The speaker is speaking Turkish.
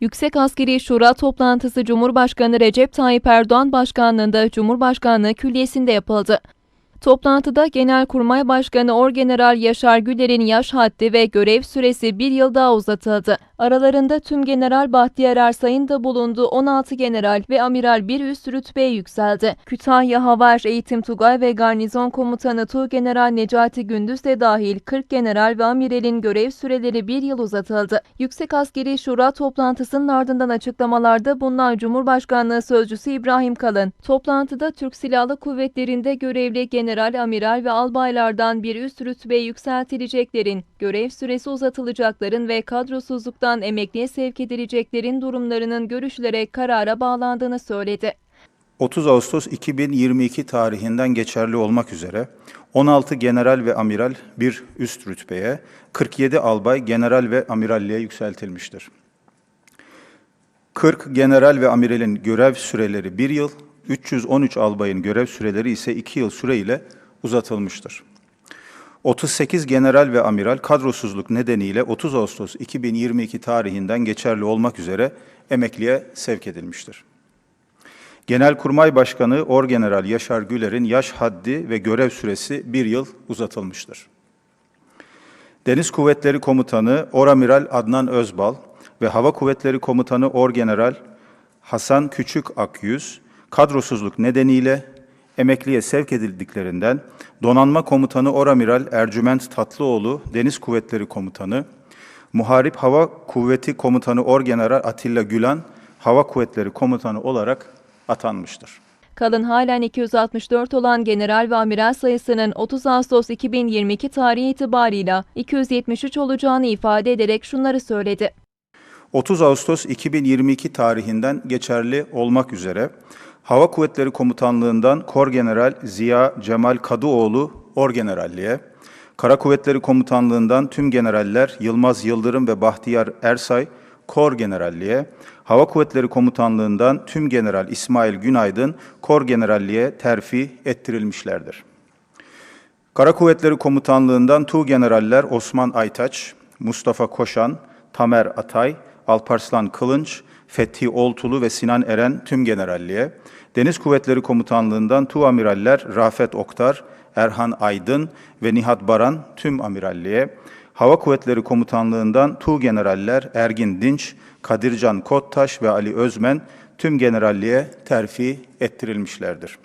Yüksek Askeri Şura toplantısı Cumhurbaşkanı Recep Tayyip Erdoğan başkanlığında Cumhurbaşkanlığı Külliyesi'nde yapıldı. Toplantıda Genelkurmay Başkanı Orgeneral Yaşar Güler'in yaş haddi ve görev süresi bir yıl daha uzatıldı. Aralarında tüm General Bahtiyar Ersay'ın da bulunduğu 16 general ve amiral bir üst rütbeye yükseldi. Kütahya Hava Er Eğitim Tugay ve Garnizon Komutanı Tuğgeneral Necati Gündüz de dahil 40 general ve amiralin görev süreleri bir yıl uzatıldı. Yüksek Askeri Şura toplantısının ardından açıklamalarda bulunan Cumhurbaşkanlığı Sözcüsü İbrahim Kalın, toplantıda Türk Silahlı Kuvvetleri'nde görevli general, amiral ve albaylardan bir üst rütbeye yükseltileceklerin, görev süresi uzatılacakların ve kadrosuzluktan emekliye sevk edileceklerin durumlarının görüşülerek karara bağlandığını söyledi. 30 Ağustos 2022 tarihinden geçerli olmak üzere 16 general ve amiral bir üst rütbeye, 47 albay general ve amiralliğe yükseltilmiştir. 40 general ve amiralin görev süreleri 1 yıl, 313 albayın görev süreleri ise 2 yıl süreyle uzatılmıştır. 38 general ve amiral kadrosuzluk nedeniyle 30 Ağustos 2022 tarihinden geçerli olmak üzere emekliye sevk edilmiştir. Genelkurmay Başkanı Orgeneral Yaşar Güler'in yaş haddi ve görev süresi bir yıl uzatılmıştır. Deniz Kuvvetleri Komutanı Oramiral Adnan Özbal ve Hava Kuvvetleri Komutanı Orgeneral Hasan Küçük Akyüz, kadrosuzluk nedeniyle emekliye sevk edildiklerinden Donanma Komutanı Oramiral Ercüment Tatlıoğlu, Deniz Kuvvetleri Komutanı, Muharip Hava Kuvveti Komutanı Orgeneral Atilla Gülan, Hava Kuvvetleri Komutanı olarak atanmıştır. Kalın halen 264 olan general ve amiral sayısının 30 Ağustos 2022 tarihi itibarıyla 273 olacağını ifade ederek şunları söyledi. 30 Ağustos 2022 tarihinden geçerli olmak üzere Hava Kuvvetleri Komutanlığından Korgeneral Ziya Cemal Kadıoğlu Orgeneralliğe, Kara Kuvvetleri Komutanlığından tüm generaller Yılmaz Yıldırım ve Bahtiyar Ersay Kor Generalliğe, Hava Kuvvetleri Komutanlığından tüm General İsmail Günaydın Kor Generalliğe terfi ettirilmişlerdir. Kara Kuvvetleri Komutanlığından Tuğ Generaller Osman Aytaç, Mustafa Koşan, Tamer Atay, Alparslan Kılınç, Fethi Oltulu ve Sinan Eren tüm generalliğe, Deniz Kuvvetleri Komutanlığından Tuğ Amiraller Rafet Oktar, Erhan Aydın ve Nihat Baran tüm amiralliğe, Hava Kuvvetleri Komutanlığından Tuğ Generaller Ergin Dinç, Kadircan Kottaş ve Ali Özmen tüm generalliğe terfi ettirilmişlerdir.